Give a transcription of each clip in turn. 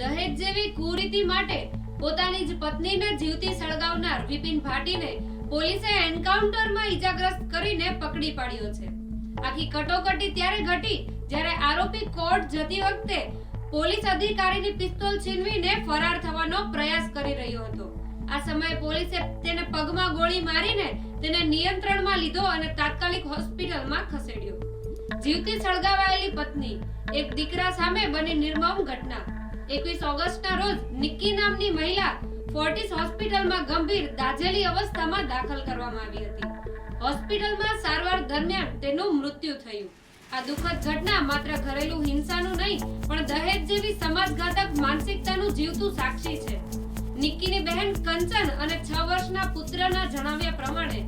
દહેજ જેવી કુરીતિ માટે પોતાની જ પત્નીને જીવતી સળગાવનાર વિપિન ભાટીને પોલીસે એન્કાઉન્ટરમાં ઈજાગ્રસ્ત કરીને પકડી પાડ્યો છે. આખી કટોકટી ત્યારે ઘટી જ્યારે આરોપી કોર્ટ જતી વખતે પોલીસ અધિકારીની પિસ્તોલ છીનવીને ફરાર થવાનો પ્રયાસ કરી રહ્યો હતો. આ સમયે પોલીસે તેને પગમાં ગોળી મારીને તેને નિયંત્રણમાં લીધો અને તાત્કાલિક હોસ્પિટલમાં ખસેડ્યો. જીવતી સળગાવાયેલી પત્ની, એક દીકરા સામે બની નિર્મમ ઘટના. એકવીસ ઓગસ્ટના રોજ નિક્કી નામની મહિલા ફોર્ટિસ હોસ્પિટલમાં ગંભીર દાઝેલી અવસ્થામાં દાખલ કરવામાં આવી હતી. હોસ્પિટલમાં સારવાર દરમિયાન તેનું મૃત્યુ થયું. આ દુઃખદ ઘટના માત્ર ઘરેલું હિંસાનું નહીં, પણ દહેજ જેવી સમાજઘાતક માનસિકતાનું જીવતું સાક્ષી છે. નિક્કીની બહેન કંચન અને છ વર્ષના પુત્રના જણાવ્યા પ્રમાણે,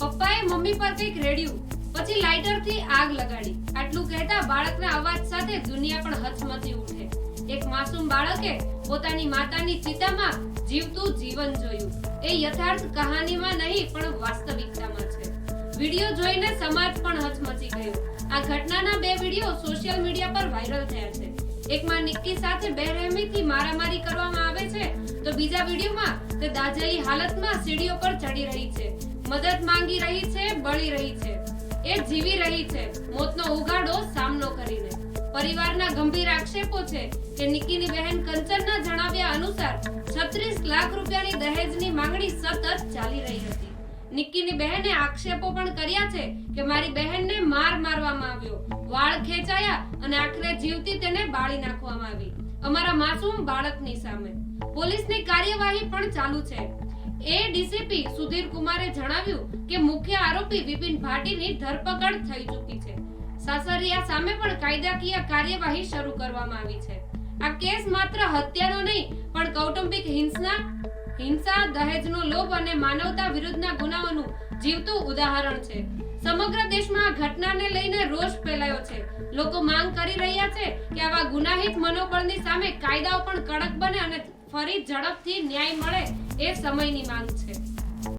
પપ્પાએ મમ્મી પર કંઈક રેડ્યું, પછી લાઇટરથી આગ લગાડી. આટલું કહેતા બાળકના અવાજ સાથે દુનિયા પણ હચમચી ઉઠે. એક માસૂમ બાળકે પોતાની માતાની ચિતામાં જીવતું જીવન જોયું. એ યથાર્થ કહાનીમાં નહીં, પણ વાસ્તવિકતામાં છે. વિડિયો જોઈને સમાજ પણ હચમચી ગયો. આ ઘટનાના બે વિડિયો સોશિયલ મીડિયા પર વાયરલ થયા છે. એકમાં નિક્કી સાથે બેરહેમીથી મારામારી કરવામાં આવે છે, તો બીજા વિડીયોમાં તે દાઝેલી હાલતમાં સીડીઓ પર ચડી રહી છે. મદદ માંગી રહી છે, બળી રહી છે. એ જીવી રહી છે. મોતનો ઉગાડો સામનો કરીને. પરિવારના ગંભીર આક્ષેપો છે કે નિકીની બહેન કંચનના જણાવ્યા અનુસાર 36 લાખ રૂપિયાની દહેજની માંગણી સતત ચાલી રહી હતી. નિક્કીની બહેને આક્ષેપો પણ કર્યા છે કે મારી બહેનને માર મારવામાં આવ્યો. વાળ ખેંચાયા અને આખરે જીવતી તેને બાળી નાખવામાં આવી. અમારા માસૂમ બાળકની સામે. પોલીસની કાર્યવાહી પણ ચાલુ છે. એ ડીસીપી સુધીર કુમારે જણાવ્યું કે મુખ્ય આરોપી વિપિન ભાટીની ધરપકડ થઈ ચૂકી છે. સાસરિયા સામે પણ કાયદાકીય કાર્યવાહી શરૂ કરવામાં આવી છે. આ કેસ માત્ર હત્યાનો નહીં, પણ કૌટુંબિક હિંસના, હિંસા, દહેજનો લોભ અને માનવતા વિરુદ્ધના ગુનાઓનું જીવતું ઉદાહરણ છે. સમગ્ર દેશમાં આ ઘટનાને લઈને રોષ ફેલાયો છે. લોકો માંગ કરી રહ્યા છે કે આવા ગુનાહિત મનોબળની સામે કાયદાઓ પણ કડક બને અને ફરી ઝડપથી ન્યાય મળે એ સમયની માંગ છે.